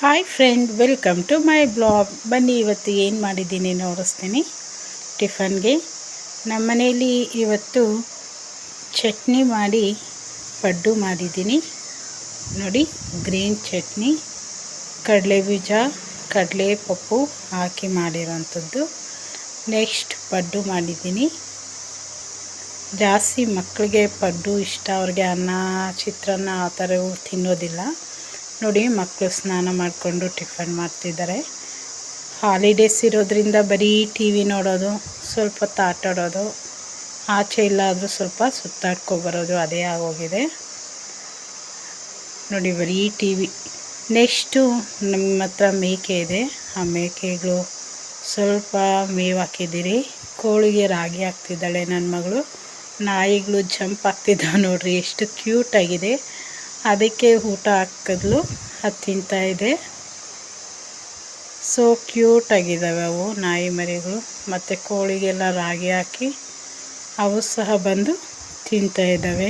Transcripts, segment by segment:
Hi friend welcome to my blog ಬನ್ನಿ, ಇವತ್ತು ಏನು ಮಾಡಿದ್ದೀನಿ ನೋಡಿಸ್ತೀನಿ. ಟಿಫನ್ಗೆ. ನಮ್ಮ ಮನೆಯಲ್ಲಿ ಇವತ್ತು ಚಟ್ನಿ ಮಾಡಿ ಪಡ್ಡು ಮಾಡಿದ್ದೀನಿ. ನೋಡಿ, ಗ್ರೀನ್ ಚಟ್ನಿ ಕಡಲೆ ಬೀಜ ಕಡಲೆ ಪಪ್ಪು ಹಾಕಿ ಮಾಡಿರೋಂಥದ್ದು. ನೆಕ್ಸ್ಟ್ ಪಡ್ಡು ಮಾಡಿದ್ದೀನಿ. ಜಾಸ್ತಿ ಮಕ್ಕಳಿಗೆ ಪಡ್ಡು ಇಷ್ಟ, ಅವ್ರಿಗೆ ಅನ್ನ, ಚಿತ್ರಾನ್ನ ಆ ಥರ ತಿನ್ನೋದಿಲ್ಲ. ನೋಡಿ, ಮಕ್ಕಳು ಸ್ನಾನ ಮಾಡಿಕೊಂಡು ಟಿಫನ್ ಮಾಡ್ತಿದ್ದಾರೆ. ಹಾಲಿಡೇಸ್ ಇರೋದ್ರಿಂದ ಬರೀ ಟಿ ವಿ ನೋಡೋದು, ಸ್ವಲ್ಪ ಹೊತ್ತು ಆಟಾಡೋದು ಆಚೆ ಇಲ್ಲಾದರೂ ಸ್ವಲ್ಪ ಸುತ್ತಾಡ್ಕೊಬರೋದು ಅದೇ ಆಗೋಗಿದೆ. ನೋಡಿ, ಬರೀ ಟಿ ವಿ ನೆಕ್ಸ್ಟು ನಮ್ಮ ಹತ್ರ ಮೇಕೆ ಇದೆ. ಆ ಮೇಕೆಗಳು ಸ್ವಲ್ಪ ಮೇವು ಹಾಕಿದ್ದೀರಿ. ಕೋಳಿಗೆ ರಾಗಿ ಹಾಕ್ತಿದ್ದಾಳೆ ನನ್ನ ಮಗಳು. ನಾಯಿಗಳು ಜಂಪ್ ಆಗ್ತಿದ್ದಾವೆ ನೋಡಿರಿ, ಎಷ್ಟು ಕ್ಯೂಟಾಗಿದೆ ಅದಕ್ಕೆ ಊಟ ಹಾಕಿದ್ಲು, ಅದು ತಿಂತಾ ಇದೆ. ಸೊ ಕ್ಯೂಟಾಗಿದ್ದಾವೆ ಅವು ನಾಯಿ ಮರಿಗಳು. ಮತ್ತು ಕೋಳಿಗೆಲ್ಲ ರಾಗಿ ಹಾಕಿ ಅವು ಸಹ ಬಂದು ತಿಂತಾ ಇದ್ದಾವೆ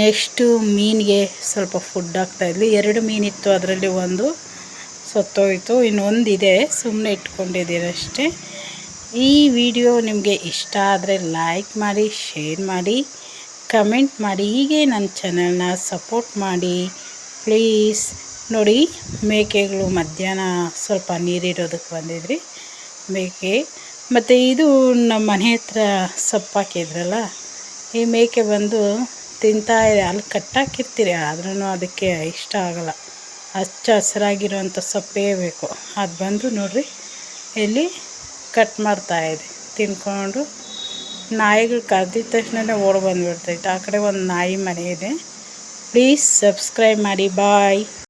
ನೆಕ್ಸ್ಟು ಮೀನಿಗೆ ಸ್ವಲ್ಪ ಫುಡ್ ಹಾಕ್ತಾಯಿದ್ಲು ಎರಡು ಮೀನಿತ್ತು ಅದರಲ್ಲಿ ಒಂದು ಸತ್ತೋಯಿತು. ಇನ್ನೊಂದು ಇದೆ ಸುಮ್ಮನೆ ಇಟ್ಕೊಂಡಿದ್ದೀರಷ್ಟೇ ಈ ವಿಡಿಯೋ ನಿಮಗೆ ಇಷ್ಟ ಆದರೆ ಲೈಕ್ ಮಾಡಿ ಶೇರ್ ಮಾಡಿ. ಕಮೆಂಟ್ ಮಾಡಿ, ಹೀಗೆ ನನ್ನ ಚಾನಲ್ನ ಸಪೋರ್ಟ್ ಮಾಡಿ. ಪ್ಲೀಸ್ ನೋಡಿ, ಮೇಕೆಗಳು ಮಧ್ಯಾಹ್ನ ಸ್ವಲ್ಪ ನೀರಿರೋದಕ್ಕೆ ಬಂದಿದ್ರಿ. ಮೇಕೆ, ಮತ್ತು ಇದು ನಮ್ಮ ಮನೆ ಹತ್ರ ಸೊಪ್ಪು ಹಾಕಿದ್ರಲ್ಲ, ಈ ಮೇಕೆ ಬಂದು ತಿಂತಾ ಇದೆ ಅಲ್ಲಿ ಕಟ್ಟಾಕಿರ್ತೀರಿ ಆದ್ರೂ ಅದಕ್ಕೆ ಇಷ್ಟ ಆಗಲ್ಲ. ಹಚ್ಚ ಹಸಿರಾಗಿರುವಂಥ ಸೊಪ್ಪೇ ಬೇಕು. ಅದು ಬಂದು ನೋಡಿರಿ ಇಲ್ಲಿ ಕಟ್ ಮಾಡ್ತಾಯಿದೆ ತಿನ್ಕೊಂಡು ನಾಯಿಗಳು ಕರೆದಿದ ತಕ್ಷಣ ಓಡಿ ಬಂದುಬಿಡ್ತೈತೆ. ಆ ಕಡೆ ಒಂದು ನಾಯಿ ಮನೆ ಇದೆ. ಪ್ಲೀಸ್ ಸಬ್ಸ್ಕ್ರೈಬ್ ಮಾಡಿ. ಬಾಯ್